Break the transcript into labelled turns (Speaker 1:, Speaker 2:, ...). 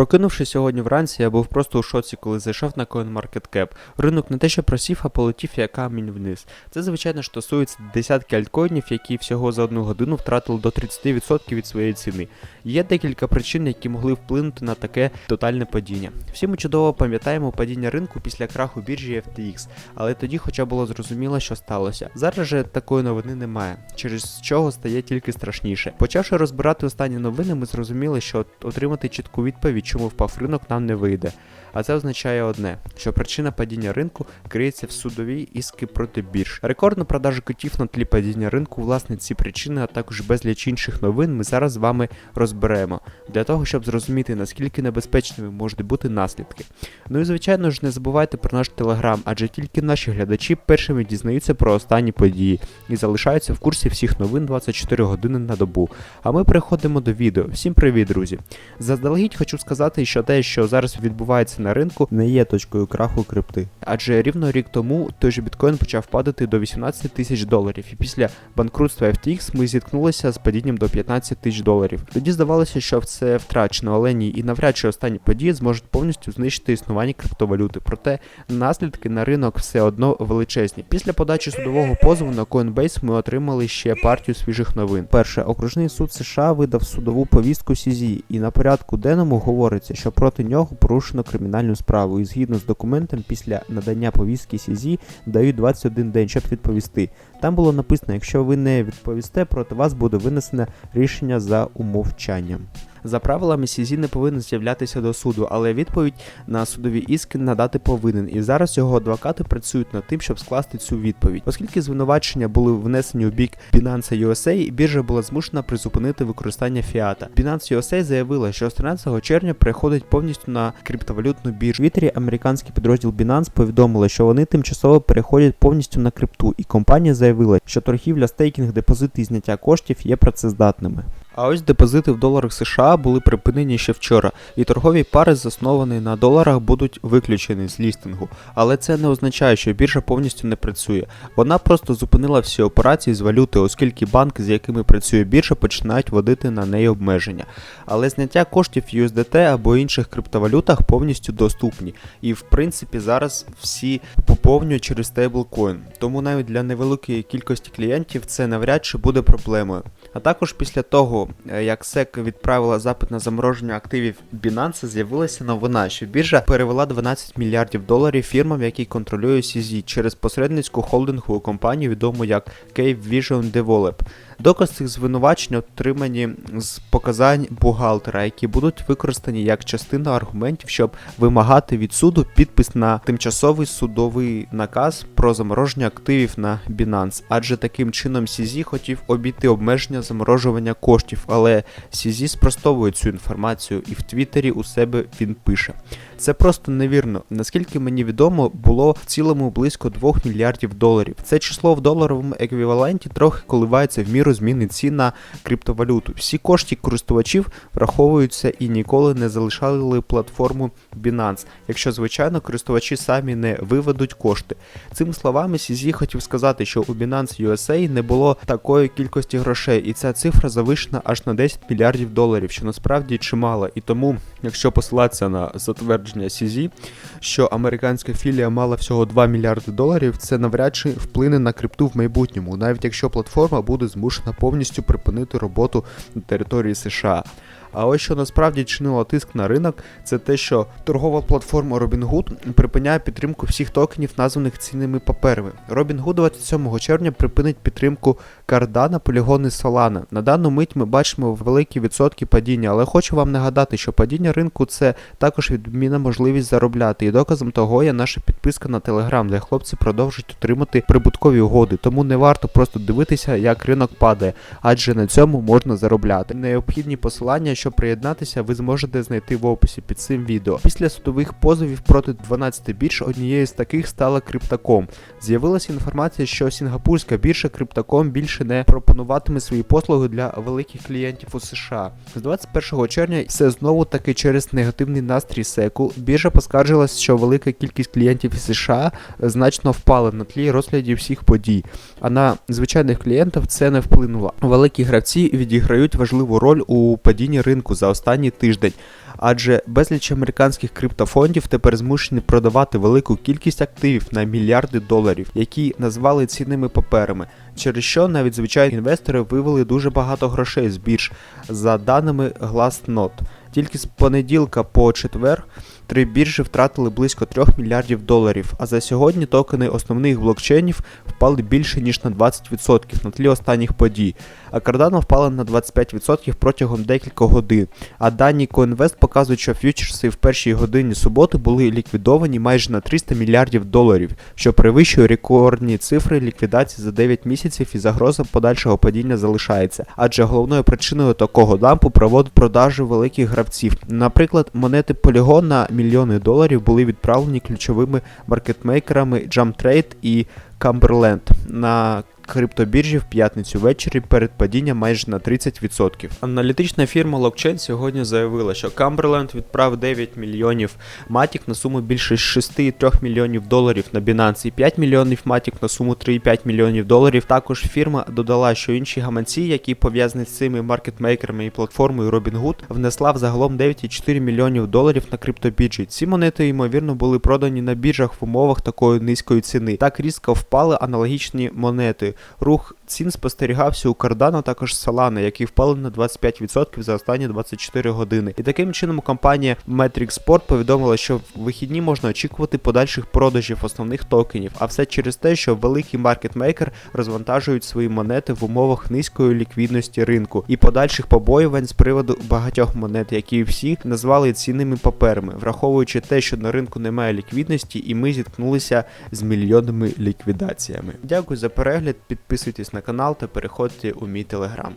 Speaker 1: Прокинувшись сьогодні вранці, я був просто у шоці, коли зайшов на CoinMarketCap. Ринок не те, що просів, а полетів як камінь вниз. Це, звичайно, стосується десятки альткоїнів, які всього за одну годину втратили до 30% від своєї ціни. Є декілька причин, які могли вплинути на таке тотальне падіння. Всі ми чудово пам'ятаємо падіння ринку після краху біржі FTX, але тоді хоча було зрозуміло, що сталося. Зараз же такої новини немає, через чого стає тільки страшніше. Почавши розбирати останні новини, ми зрозуміли, що отримати чітку відповідь, чому впав ринок, нам не вийде. А це означає одне, що причина падіння ринку криється в судовій іски проти бірж. Рекордну продажу котів на тлі падіння ринку, власне, ці причини, а також безліч інших новин ми зараз з вами розберемо для того, щоб зрозуміти наскільки небезпечними можуть бути наслідки. Ну і звичайно ж не забувайте про наш телеграм, адже тільки наші глядачі першими дізнаються про останні події і залишаються в курсі всіх новин 24 години на добу. А ми переходимо до відео. Всім привіт, друзі! Заздалегідь хочу сказати, що те, що зараз відбувається на ринку, не є точкою краху крипти. Адже рівно рік тому той же біткоін почав падати до 18 тисяч доларів, і після банкрутства FTX ми зіткнулися з падінням до 15 тисяч доларів. Тоді здавалося, що це втрачено, але ні, і навряд чи останні події зможуть повністю знищити існування криптовалюти. Проте наслідки на ринок все одно величезні. Після подачі судового позову на Coinbase ми отримали ще партію свіжих новин. Перше, окружний суд США видав судову повістку CZ, і на порядку денному говориться, що проти нього порушено кримінальну справу. І згідно з документом, після надання повістки CZ дають 21 день, щоб відповісти. Там було написано, якщо ви не відповісте, проти вас буде винесено рішення за умовчанням. За правилами Сізі не повинен з'являтися до суду, але відповідь на судові іски надати повинен. І зараз його адвокати працюють над тим, щоб скласти цю відповідь. Оскільки звинувачення були внесені у бік Binance USA, біржа була змушена призупинити використання фіата. Binance USA заявила, що з 13 червня переходить повністю на криптовалютну біржу. В американський підрозділ Binance повідомили, що вони тимчасово переходять повністю на крипту, і компанія заявила, що торгівля, стейкінг, депозити і зняття коштів є працездатними. А ось депозити в доларах США були припинені ще вчора, і торгові пари, засновані на доларах, будуть виключені з лістингу. Але це не означає, що біржа повністю не працює. Вона просто зупинила всі операції з валюти, оскільки банки, з якими працює біржа, починають вводити на неї обмеження. Але зняття коштів USDT або інших криптовалютах повністю доступні. І в принципі зараз всі поповнюють через стейблкоін. Тому навіть для невеликої кількості клієнтів це навряд чи буде проблемою. А також після того, як SEC відправила запит на замороження активів Binance, з'явилася новина, що біржа перевела 12 мільярдів доларів фірмам, які контролює CZ, через посередницьку холдингову компанію, відому як Cave Vision Develop. Доказ цих звинувачень отримані з показань бухгалтера, які будуть використані як частина аргументів, щоб вимагати від суду підпис на тимчасовий судовий наказ про замороження активів на Binance. Адже таким чином CZ хотів обійти обмеження заморожування коштів, але CZ спростовує цю інформацію і в Твіттері у себе він пише. Це просто невірно. Наскільки мені відомо, було в цілому близько 2 мільярдів доларів. Це число в доларовому еквіваленті трохи коливається в міру зміни цін на криптовалюту. Всі кошти користувачів враховуються і ніколи не залишали платформу Binance, якщо, звичайно, користувачі самі не виведуть кошти. Цими словами, CZ хотів сказати, що у Binance USA не було такої кількості грошей, і ця цифра аж на 10 мільярдів доларів, що насправді чимало. І тому, якщо посилатися на затвердження CZ, що американська філія мала всього 2 мільярди доларів, це навряд чи вплине на крипту в майбутньому, навіть якщо платформа буде змушена повністю припинити роботу на території США. А ось що насправді чинило тиск на ринок, це те, що торгова платформа Robinhood припиняє підтримку всіх токенів, названих цінними паперами. Robinhood 27 червня припинить підтримку Cardano, полігони Solana. На дану мить ми бачимо великі відсотки падіння, але хочу вам нагадати, що падіння ринку це також відмінна можливість заробляти. І доказом того є наша підписка на Telegram, де хлопці продовжують отримати прибуткові угоди. Тому не варто просто дивитися, як ринок падає, адже на цьому можна заробляти. Необхідні посилання щоб приєднатися, ви зможете знайти в описі під цим відео. Після судових позовів проти 12 бірж однією з таких стала Криптаком. З'явилася інформація, що сінгапурська біржа Криптаком більше не пропонуватиме свої послуги для великих клієнтів у США. З 21 червня все знову таки через негативний настрій секу. Біржа поскаржилась, що велика кількість клієнтів США значно впала на тлі розглядів всіх подій. А на звичайних клієнтів це не вплинуло. Великі гравці відіграють важливу роль у падінні ринку за останній тиждень. Адже безліч американських криптофондів тепер змушені продавати велику кількість активів на мільярди доларів, які назвали цінними паперами, через що навіть звичайні інвестори вивели дуже багато грошей з бірж, за даними Glassnode. Тільки з понеділка по четвер три біржі втратили близько 3 мільярдів доларів, а за сьогодні токени основних блокчейнів впали більше ніж на 20% на тлі останніх подій, а Cardano впала на 25% протягом декількох годин. А дані CoInvest показують, що фьючерси в першій годині суботи були ліквідовані майже на 300 мільярдів доларів, що перевищує рекордні цифри ліквідації за 9 місяців і загроза подальшого падіння залишається. Адже головною причиною такого дампу проводить продажі великих гравців. Наприклад, монети Polygon на мільйони доларів були відправлені ключовими маркетмейкерами Jumptrade і Cumberland. На криптобіржі в п'ятницю ввечері перед падінням майже на 30%. Аналітична фірма Blockchain сьогодні заявила, що Cumberland відправив 9 мільйонів матік на суму більше 6,3 мільйонів доларів на Binance і 5 мільйонів матік на суму 3,5 мільйонів доларів. Також фірма додала, що інші гаманці, які пов'язані з цими маркетмейкерами і платформою Robinhood, внесла взагалом 9,4 мільйонів доларів на криптобіржі. Ці монети, ймовірно, були продані на біржах в умовах такої низької ціни. Так різко впали аналогічні монети. Рух цін спостерігався у Cardano, також Solana, які впали на 25% за останні 24 години. І таким чином компанія Metric Sport повідомила, що в вихідні можна очікувати подальших продажів основних токенів, а все через те, що великий маркетмейкер розвантажують свої монети в умовах низької ліквідності ринку і подальших побоювань з приводу багатьох монет, які всі назвали цінними паперами, враховуючи те, що на ринку немає ліквідності, і ми зіткнулися з мільйонними ліквідаціями. Дякую за перегляд. Підписуйтесь на канал та переходьте у мій телеграм.